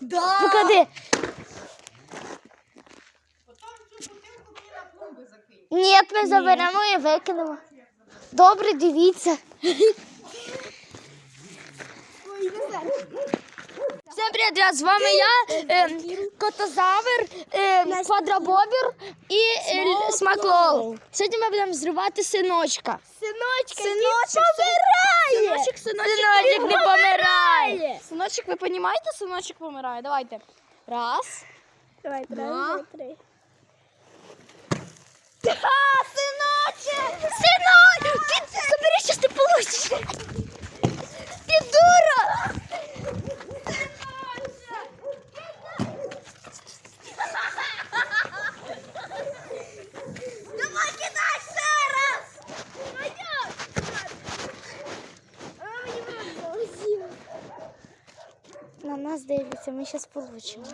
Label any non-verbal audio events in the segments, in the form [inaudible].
Да. Поклади. Закинь. Ні, ми заберемо і викинемо. Добре, дивіться. Всім ребят, з вами я, е, Котозавр, е, Квадрабобір і е, Л- Смаклол. Сьогодні ми будемо зривати синочка. Синочка, Синочок, помирає. Синочок, синочок не помирає. Синочок, ви розумієте, синочок помирає. Давайте. Раз. Давай, Два. два, три. А, синочок! Синочок, ти забери, щас ти получиш. Ти дура. Давай кидай ще раз! На нас дивляться, ми зараз получимо.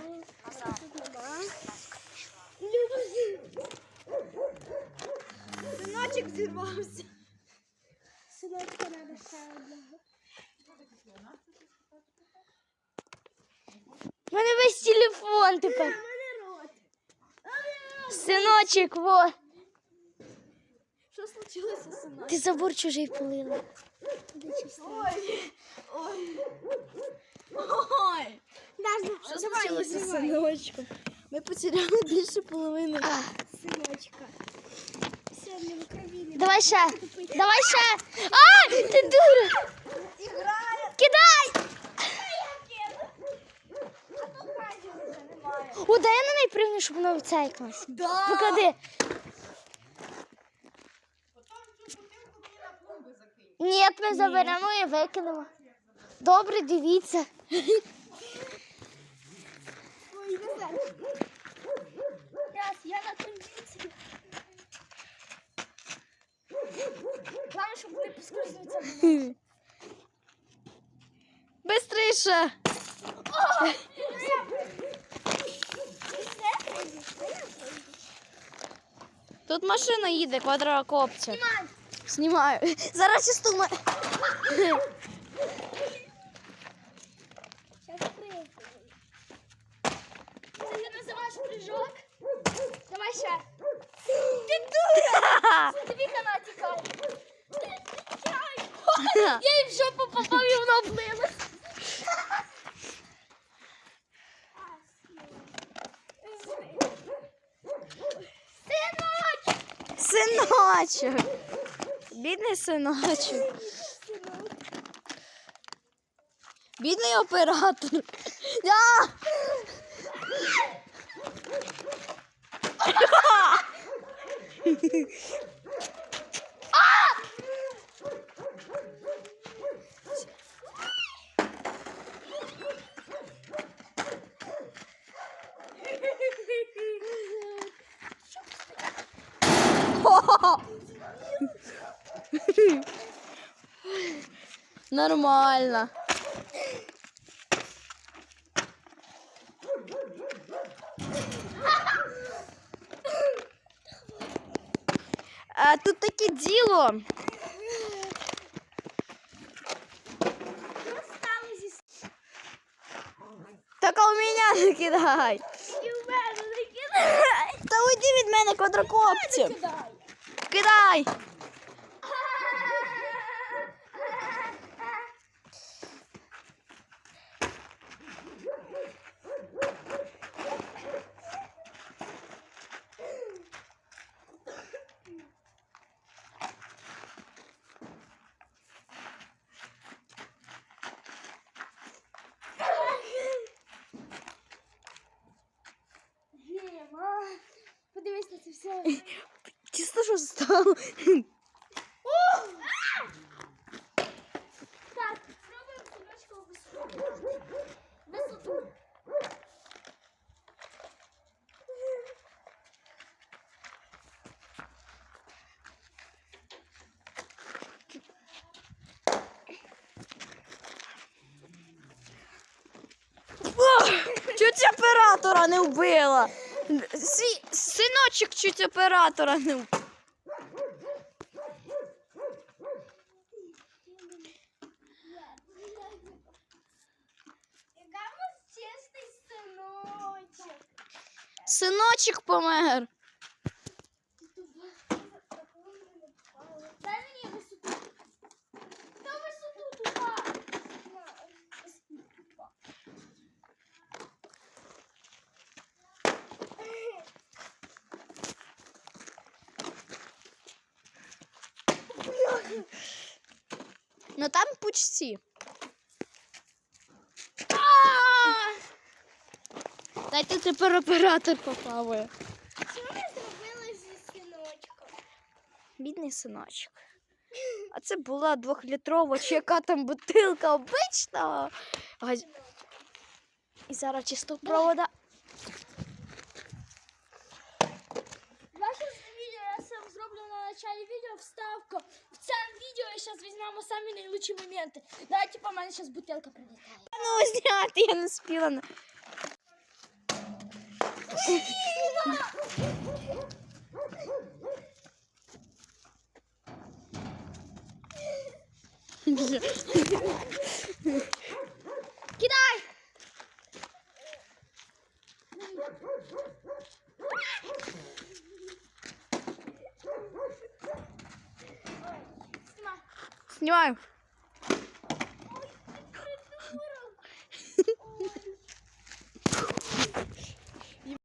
Синочок зірвався. Синочка треба ще одного. У мене весь телефон тепер. Синочок, во. Що случилося, синочок? Ти забор чужий полила. Ой. Ой. Ой. Що случилося з синочком? Ми потеряли більше половини синочка. Все, не в крові. Давай ще. Давай ще. А, ти дура. Кидай. О, дай я на неї пригну, щоб вона вцейкалась. Да. Поклади. Ні, ми заберемо і викинемо. Добре, дивіться. Ой, Раз, я на кондиції. Главное, щоб не поскользнуться. Быстріше! Тут машина їде, квадрокоптер. Знімаю. Зараз часто ми... Ти називаєш прыжок? Давай ще. Ти дура! Тобі хана тікає. Я їй в жопу попав і вона облилась. Синочок! Бідний синочок. Бідний оператор. Я! Нормально. А тут таке діло. Так а у мене не кидай. Та уйди від мене, квадрокоптер. Кидай. Подивись на це все. Чисто що стало? Так, спробуємо синочка висоту. Висоту. Чуть оператора не вбила. Свій синочок чуть оператора не. Синочок помер. Ну там пучці. Дайте тепер оператор поплаває. Що ми зробили зі синочком? Бідний синочок. А це була двохлітрова чи яка там бутилка обична. Газ- І зараз чисто провода. Я сам зроблю на началі відео вставку. В цьому відео я зараз візьмемо самі найлучші моменти. Давайте по мене зараз бутилка прилітає. Ну, зняти, я не спіла. на- Кидай! [laughs] [laughs] [laughs] Знімаю.